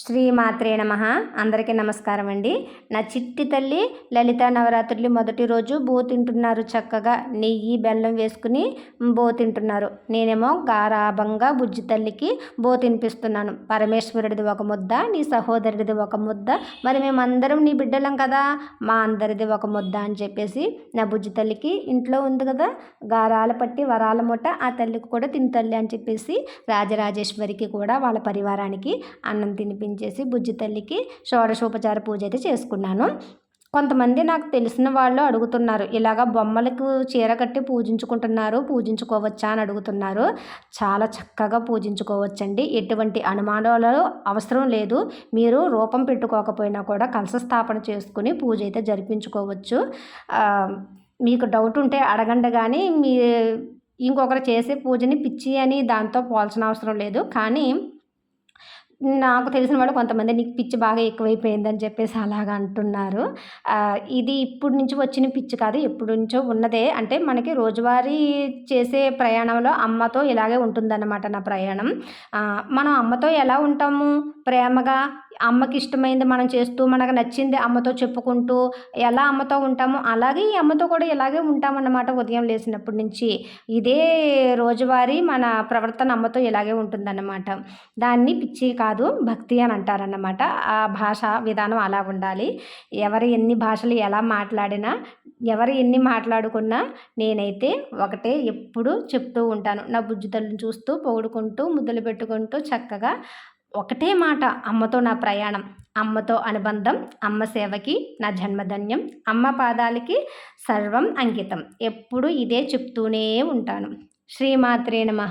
శ్రీమాత్రే నమ. అందరికీ నమస్కారం అండి. నా చిట్టి తల్లి లలిత నవరాత్రులు మొదటి రోజు బో తింటున్నారు చక్కగా. నెయ్యి బెల్లం వేసుకుని బో తింటున్నారు. నేనేమో గారాభంగా బుజ్జి తల్లికి బో తినిపిస్తున్నాను. పరమేశ్వరుడిది ఒక ముద్ద నీ సహోదరుడిది ఒక ముద్ద. మరి మేమందరం నీ బిడ్డలం కదా. మా అందరిది ఒక ముద్ద అని చెప్పేసి నా బుజ్జి తల్లికి ఇంట్లో ఉంది కదా. గారాల పట్టి వరాల మూట ఆ తల్లికి కూడా తిని తల్లి అని చెప్పేసి రాజరాజేశ్వరికి కూడా వాళ్ళ పరివారానికి అన్నం తినిపించి చేసి బుజ్జి తల్లికి షోడశోపచార పూజ అయితే చేసుకున్నాను. కొంతమంది నాకు తెలిసిన వాళ్ళు అడుగుతున్నారు ఇలాగ బొమ్మలకు చీర కట్టి పూజించుకుంటున్నారు పూజించుకోవచ్చా? అని అడుగుతున్నారు. చాలా చక్కగా పూజించుకోవచ్చండి. ఎటువంటి అనుమానాలు అవసరం లేదు. మీరు రూపం పెట్టుకోకపోయినా కూడా కలశ స్థాపన చేసుకుని పూజ అయితే జరిపించుకోవచ్చు. మీకు డౌట్ ఉంటే అడగండి కానీ మీ ఇంకొకరు చేసే పూజని పిచ్చి అని దాంతో పోల్చిన అవసరం లేదు. కానీ నాకు తెలిసిన వాళ్ళు కొంతమంది నీకు పిచ్చి బాగా ఎక్కువైపోయిందని చెప్పేసి అలాగా అంటున్నారు. ఇది ఇప్పుడు నుంచి వచ్చిన పిచ్చి కాదు ఎప్పుడు నుంచో ఉన్నదే. అంటే మనకి రోజువారీ చేసే ప్రయాణంలో అమ్మతో ఇలాగే ఉంటుందన్నమాట నా ప్రయాణం. మనం అమ్మతో ఎలా ఉంటాము? ప్రేమగా అమ్మకి ఇష్టమైంది మనం చేస్తూ మనకు నచ్చింది అమ్మతో చెప్పుకుంటూ ఎలా అమ్మతో ఉంటామో? అలాగే ఈ అమ్మతో కూడా ఇలాగే ఉంటామన్నమాట ఉదయం లేచినప్పటి నుంచి. ఇదే రోజువారీ మన ప్రవర్తన అమ్మతో ఇలాగే ఉంటుందన్నమాట. దాన్ని పిచ్చి కా కాదు భక్తి అని అంటారన్నమాట. ఆ భాష విధానం అలా ఉండాలి. ఎవరు ఎన్ని భాషలు ఎలా మాట్లాడినా ఎవరు ఎన్ని మాట్లాడుకున్నా నేనైతే ఒకటే ఎప్పుడు చెప్తూ ఉంటాను. నా బుజ్జితల్ని చూస్తూ పొగుడుకుంటూ ముద్దులు పెట్టుకుంటూ చక్కగా ఒకటే మాట అమ్మతో నా ప్రయాణం అమ్మతో అనుబంధం అమ్మ సేవకి నా జన్మధన్యం అమ్మ పాదాలకి సర్వం అంకితం. ఎప్పుడు ఇదే చెప్తూనే ఉంటాను. శ్రీమాత్రే నమ.